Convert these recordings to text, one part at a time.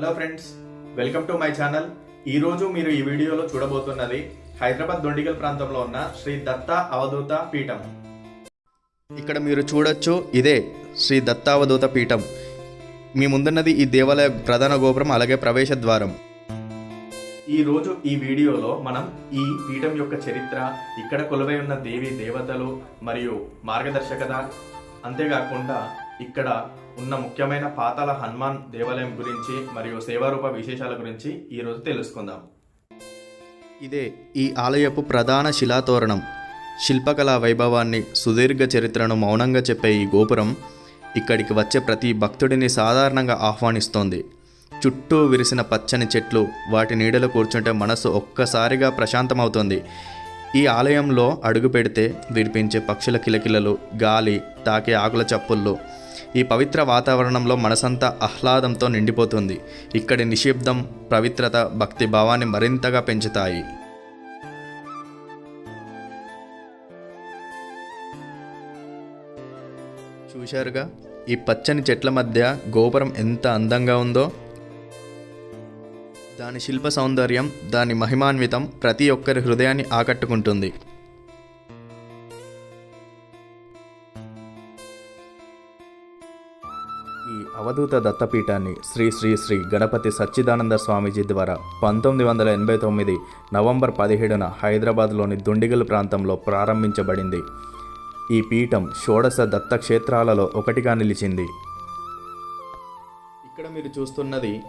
Hello friends welcome to my channel ఈ రోజు మీరు ఈ వీడియోలో చూడబోతున్నది హైదరాబాద్ దొండిగల్ ప్రాంతంలో ఉన్న శ్రీ దత్త అవధూత పీఠం. ఇక్కడ మీరు చూడొచ్చు ఇదే శ్రీ దత్తావధూత పీఠం. మీ ముందున్నది ఈ దేవాలయ ప్రధాన గోపురం అలాగే ప్రవేశ ద్వారం. ఈరోజు ఈ వీడియోలో మనం ఈ పీఠం యొక్క చరిత్ర ఇక్కడ కొలువై ఉన్న దేవి దేవతలు మరియు మార్గదర్శకత అంతేకాకుండా ఇక్కడ ఉన్న ముఖ్యమైన పాతాల హనుమాన్ దేవాలయం గురించి మరియు సేవారూప విశేషాల గురించి ఈరోజు తెలుసుకుందాం. ఇదే ఈ ఆలయపు ప్రధాన శిలాతోరణం. శిల్పకళా వైభవాన్ని సుదీర్ఘ చరిత్రను మౌనంగా చెప్పే ఈ గోపురం ఇక్కడికి వచ్చే ప్రతి భక్తుడిని సాధారణంగా ఆహ్వానిస్తోంది. చుట్టూ విరిసిన పచ్చని చెట్లు వాటి నీడలో కూర్చుంటే మనసు ఒక్కసారిగా ప్రశాంతమవుతుంది. ఈ ఆలయంలో అడుగు పెడితే వినిపించే పక్షుల కిలకిలలు గాలి తాకే ఆకుల చప్పుళ్ళు ఈ పవిత్ర వాతావరణంలో మనసంతా ఆహ్లాదంతో నిండిపోతుంది. ఇక్కడి నిశ్శబ్దం పవిత్రత భక్తి భావాన్ని మరింతగా పెంచుతాయి. చూశారుగా? ఈ పచ్చని చెట్ల మధ్య గోపురం ఎంత అందంగా ఉందో? దాని శిల్ప సౌందర్యం దాని మహిమాన్వితం ప్రతి ఒక్కరి హృదయాన్ని ఆకట్టుకుంటుంది. అవధూత దత్తపీఠాన్ని శ్రీ శ్రీ శ్రీ గణపతి సచ్చిదానంద స్వామీజీ ద్వారా పంతొమ్మిది వందల ఎనభై తొమ్మిది నవంబర్ పదిహేడున హైదరాబాద్లోని దుండిగల్ ప్రాంతంలో ప్రారంభించబడింది. ఈ పీఠం షోడశ దత్త క్షేత్రాలలో ఒకటిగా నిలిచింది. ఇక్కడ మీరు చూస్తున్నది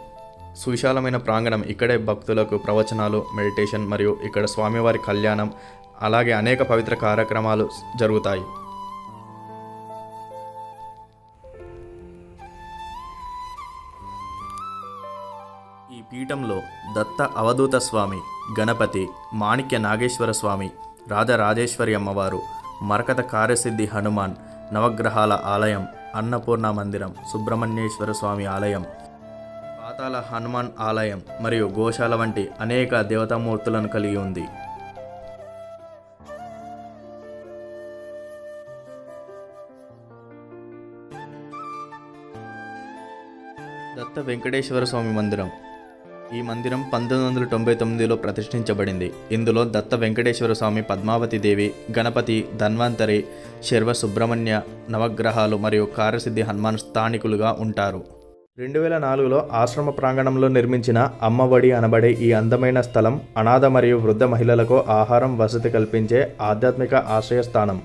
సువిశాలమైన ప్రాంగణం. ఇక్కడే భక్తులకు ప్రవచనాలు మెడిటేషన్ మరియు ఇక్కడ స్వామివారి కళ్యాణం అలాగే అనేక పవిత్ర కార్యక్రమాలు జరుగుతాయి. పీఠంలో దత్త అవధూత స్వామి గణపతి మాణిక్య నాగేశ్వర స్వామి రాజరాజేశ్వరి అమ్మవారు మరకత కార్యసిద్ధి హనుమాన్ నవగ్రహాల ఆలయం అన్నపూర్ణ మందిరం సుబ్రహ్మణ్యేశ్వర స్వామి ఆలయం పాతాల హనుమాన్ ఆలయం మరియు గోశాల వంటి అనేక దేవతామూర్తులను కలిగి ఉంది. దత్త వెంకటేశ్వర స్వామి మందిరం ఈ మందిరం పంతొమ్మిది వందల తొంభై తొమ్మిదిలో ప్రతిష్ఠించబడింది. ఇందులో దత్త వెంకటేశ్వర స్వామి పద్మావతి దేవి గణపతి ధన్వంతరి శర్వ సుబ్రహ్మణ్య నవగ్రహాలు మరియు కార్యసిద్ధి హనుమాన్ స్థానికులుగా ఉంటారు. రెండు వేల నాలుగులో ఆశ్రమ ప్రాంగణంలో నిర్మించిన అమ్మఒడి అనబడే ఈ అందమైన స్థలం అనాథ మరియు వృద్ధ మహిళలకు ఆహారం వసతి కల్పించే ఆధ్యాత్మిక ఆశ్రయస్థానం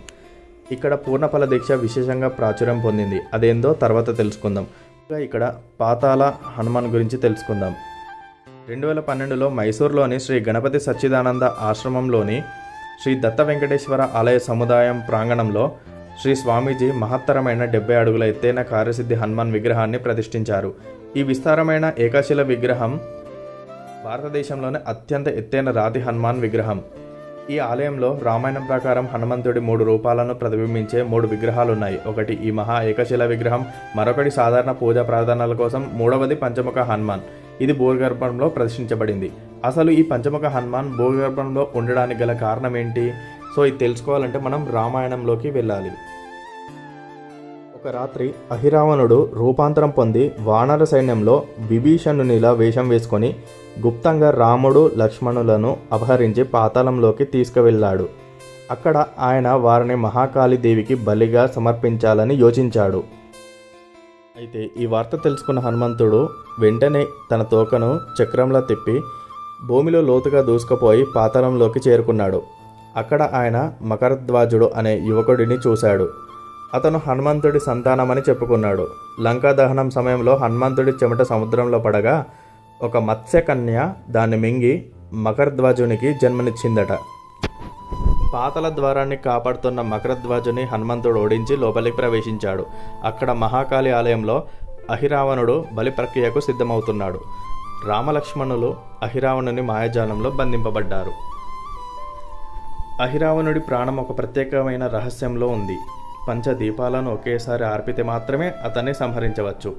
ఇక్కడ పూర్ణఫల దీక్ష విశేషంగా ప్రాచుర్యం పొందింది. అదేందో తర్వాత తెలుసుకుందాం. ఇక్కడ పాతాల హనుమాన్ గురించి తెలుసుకుందాం. రెండు వేల పన్నెండులో మైసూర్లోని శ్రీ గణపతి సచ్చిదానంద ఆశ్రమంలోని శ్రీ దత్త వెంకటేశ్వర ఆలయ సముదాయం ప్రాంగణంలో శ్రీ స్వామీజీ మహత్తరమైన డెబ్బై అడుగుల ఎత్తైన కార్యసిద్ధి హనుమాన్ విగ్రహాన్ని ప్రతిష్ఠించారు. ఈ విస్తారమైన ఏకాశిల విగ్రహం భారతదేశంలోనే అత్యంత ఎత్తైన రాతి హనుమాన్ విగ్రహం. ఈ ఆలయంలో రామాయణం ప్రకారం హనుమంతుడి మూడు రూపాలను ప్రతిబింబించే మూడు విగ్రహాలు ఉన్నాయి ఒకటి ఈ మహా ఏకశిల విగ్రహం మరొకటి సాధారణ పూజా ప్రార్థనల కోసం మూడవది పంచముఖ హనుమాన్. ఇది భూగర్భంలో ప్రదర్శించబడింది. అసలు ఈ పంచముఖ హనుమాన్ భూగర్భంలో ఉండడానికి గల కారణం ఏంటి సో ఇది తెలుసుకోవాలంటే మనం రామాయణంలోకి వెళ్ళాలి. ఒక రాత్రి అహిరావణుడు రూపాంతరం పొంది వానర సైన్యంలో విభీషణునిలా వేషం వేసుకొని గుప్తంగా రాముడు లక్ష్మణులను అపహరించి పాతాళంలోకి తీసుకువెళ్ళాడు. అక్కడ ఆయన వారిని మహాకాళీ దేవికి బలిగా సమర్పించాలని యోచించాడు. అయితే ఈ వార్త తెలుసుకున్న హనుమంతుడు వెంటనే తన తోకను చక్రంలా తిప్పి భూమిలో లోతుగా దూసుకుపోయి పాతాళంలోకి చేరుకున్నాడు. అక్కడ ఆయన మకరధ్వజుడు అనే యువకుడిని చూశాడు. అతను హనుమంతుడి సంతానమని చెప్పుకున్నాడు. లంకా దహనం సమయంలో హనుమంతుడి చెమట సముద్రంలో పడగా ఒక మత్స్యకన్య దాన్ని మింగి మకరధ్వజునికి జన్మనిచ్చిందట. పాతల ద్వారాన్ని కాపాడుతున్న మకరధ్వజుని హనుమంతుడు ఓడించి లోపలికి ప్రవేశించాడు. అక్కడ మహాకాళి ఆలయంలో అహిరావణుడు బలి ప్రక్రియకు సిద్ధమవుతున్నాడు. రామలక్ష్మణులు అహిరావణుని మాయాజాలంలో బంధింపబడ్డారు. అహిరావణుడి ప్రాణం ఒక ప్రత్యేకమైన రహస్యంలో ఉంది. పంచ దీపాలను ఒకేసారి ఆర్పితే మాత్రమే అతన్ని సంహరించవచ్చు.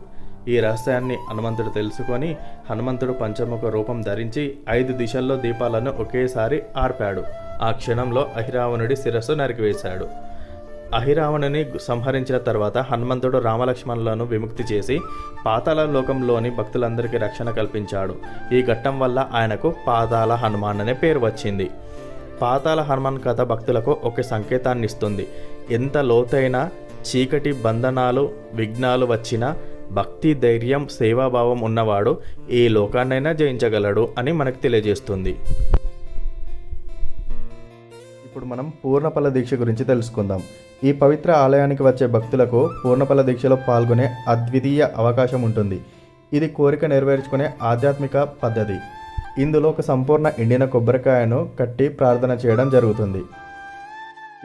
ఈ రహస్యాన్ని హనుమంతుడు తెలుసుకొని హనుమంతుడు పంచముఖ రూపం ధరించి ఐదు దిశల్లో దీపాలను ఒకేసారి ఆర్పాడు. ఆ క్షణంలో అహిరావణుడి శిరస్సు నరికివేశాడు అహిరావణుని సంహరించిన తర్వాత హనుమంతుడు రామలక్ష్మణులను విముక్తి చేసి పాతాళ లోకంలోని భక్తులందరికీ రక్షణ కల్పించాడు. ఈ ఘట్టం వల్ల ఆయనకు పాతాళ హనుమాన్ అనే పేరు వచ్చింది. పాతాళ హనుమాన్ కథ భక్తులకు ఒక సంకేతాన్ని ఇస్తుంది ఎంత లోతైన చీకటి బంధనాలు విఘ్నాలు వచ్చినా భక్తి ధైర్యం సేవాభావం ఉన్నవాడు ఏ లోకాన్నైనా జయించగలడు అని మనకు తెలియజేస్తుంది. ఇప్పుడు మనం పూర్ణఫల దీక్ష గురించి తెలుసుకుందాం. ఈ పవిత్ర ఆలయానికి వచ్చే భక్తులకు పూర్ణఫల దీక్షలో పాల్గొనే అద్వితీయ అవకాశం ఉంటుంది. ఇది కోరిక నెరవేర్చుకునే ఆధ్యాత్మిక పద్ధతి. ఇందులో ఒక సంపూర్ణ ఎండిన కొబ్బరికాయను కట్టి ప్రార్థన చేయడం జరుగుతుంది.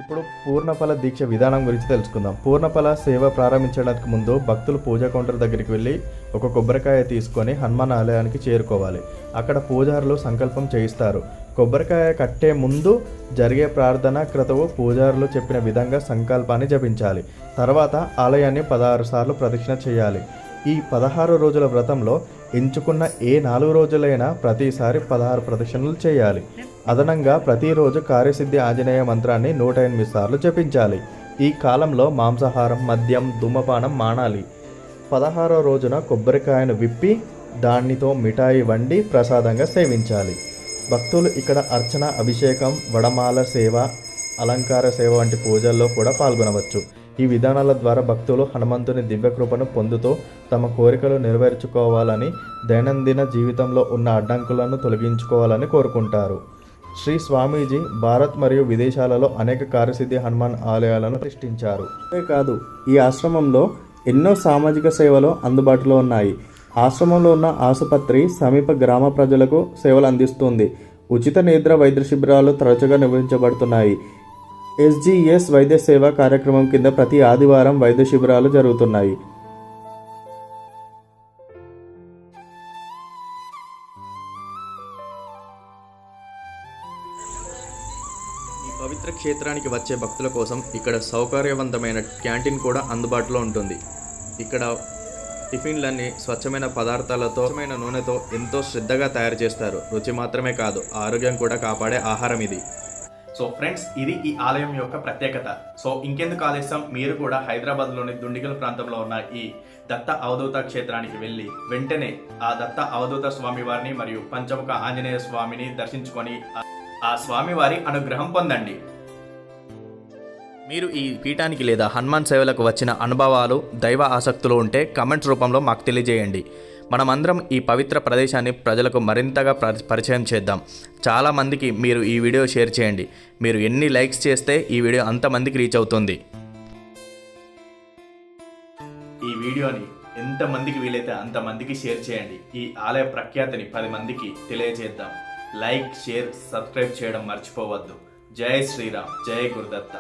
ఇప్పుడు పూర్ణఫల దీక్ష విధానం గురించి తెలుసుకుందాం. పూర్ణఫల సేవ ప్రారంభించడానికి ముందు భక్తులు పూజా కౌంటర్ దగ్గరికి వెళ్ళి ఒక కొబ్బరికాయ తీసుకొని హనుమాన్ ఆలయానికి చేరుకోవాలి. అక్కడ పూజారులు సంకల్పం చేయిస్తారు. కొబ్బరికాయ కట్టే ముందు జరిగే ప్రార్థన క్రతువు పూజారులు చెప్పిన విధంగా సంకల్పాన్ని జపించాలి. తర్వాత ఆలయాన్ని పదహారు సార్లు ప్రదక్షిణ చేయాలి. ఈ పదహారు రోజుల వ్రతంలో ఎంచుకున్న ఏ నాలుగు రోజులైనా ప్రతిసారి పదహారు ప్రదక్షిణలు చేయాలి. అదనంగా ప్రతిరోజు కార్యసిద్ధి ఆంజనేయ మంత్రాన్ని నూట ఎనిమిది సార్లు జపించాలి. ఈ కాలంలో మాంసాహారం మద్యం ధూమపానం మానాలి. పదహారో రోజున కొబ్బరికాయను విప్పి దానితో మిఠాయి వండి ప్రసాదంగా సేవించాలి. భక్తులు ఇక్కడ అర్చన అభిషేకం వడమాల సేవ అలంకార సేవ వంటి పూజల్లో కూడా పాల్గొనవచ్చు. ఈ విధానాల ద్వారా భక్తులు హనుమంతుని దివ్యకృపను పొందుతూ తమ కోరికలు నెరవేర్చుకోవాలని దైనందిన జీవితంలో ఉన్న అడ్డంకులను తొలగించుకోవాలని కోరుకుంటారు. శ్రీ స్వామీజీ భారత్ మరియు విదేశాలలో అనేక కార్యసిద్ధి హనుమాన్ ఆలయాలను ప్రతిష్ఠించారు. కాదు ఈ ఆశ్రమంలో ఎన్నో సామాజిక సేవలు అందుబాటులో ఉన్నాయి. ఆశ్రమంలో ఉన్న ఆసుపత్రి సమీప గ్రామ ప్రజలకు సేవలు అందిస్తుంది. ఉచిత నేత్ర వైద్య శిబిరాలు తరచుగా నిర్వహించబడుతున్నాయి. ఎస్జిఎస్ వైద్య సేవ కార్యక్రమం కింద ప్రతి ఆదివారం వైద్య శిబిరాలు జరుగుతున్నాయి. పవిత్ర క్షేత్రానికి వచ్చే భక్తుల కోసం ఇక్కడ సౌకర్యవంతమైన క్యాంటీన్ కూడా అందుబాటులో ఉంటుంది. ఇక్కడ టిఫిన్లన్నీ స్వచ్ఛమైన పదార్థాలతో స్వచ్ఛమైన నూనెతో ఎంతో శ్రద్ధగా తయారు చేస్తారు. రుచి మాత్రమే కాదు ఆరోగ్యం కూడా కాపాడే ఆహారం ఇది. సో ఫ్రెండ్స్ ఇది ఈ ఆలయం యొక్క ప్రత్యేకత. సో ఇంకెందుకు ఆలస్యం? మీరు కూడా హైదరాబాద్లోని దుండిగల్ ప్రాంతంలో ఉన్న ఈ దత్త అవధూత క్షేత్రానికి వెళ్ళి వెంటనే ఆ దత్త అవధూత స్వామి వారిని మరియు పంచముఖ ఆంజనేయ స్వామిని దర్శించుకొని ఆ- స్వామివారి అనుగ్రహం పొందండి. మీరు ఈ పీఠానికి లేదా హనుమాన్ సేవలకు వచ్చిన అనుభవాలు దైవ ఆసక్తులు ఉంటే కమెంట్స్ రూపంలో మాకు తెలియజేయండి. మనమందరం ఈ పవిత్ర ప్రదేశాన్ని ప్రజలకు మరింతగా ప్ర- పరిచయం చేద్దాం. చాలామందికి మీరు ఈ వీడియో షేర్ చేయండి. మీరు ఎన్ని లైక్స్ చేస్తే ఈ వీడియో అంతమందికి రీచ్ అవుతుంది. ఈ వీడియోని ఎంతమందికి వీలైతే అంతమందికి షేర్ చేయండి. ఈ ఆలయ ప్రఖ్యాతిని పది మందికి తెలియజేద్దాం. లైక్ షేర్ సబ్స్క్రైబ్ చేయడం మర్చిపోవద్దు. జై శ్రీరామ్ జై గురుదత్త.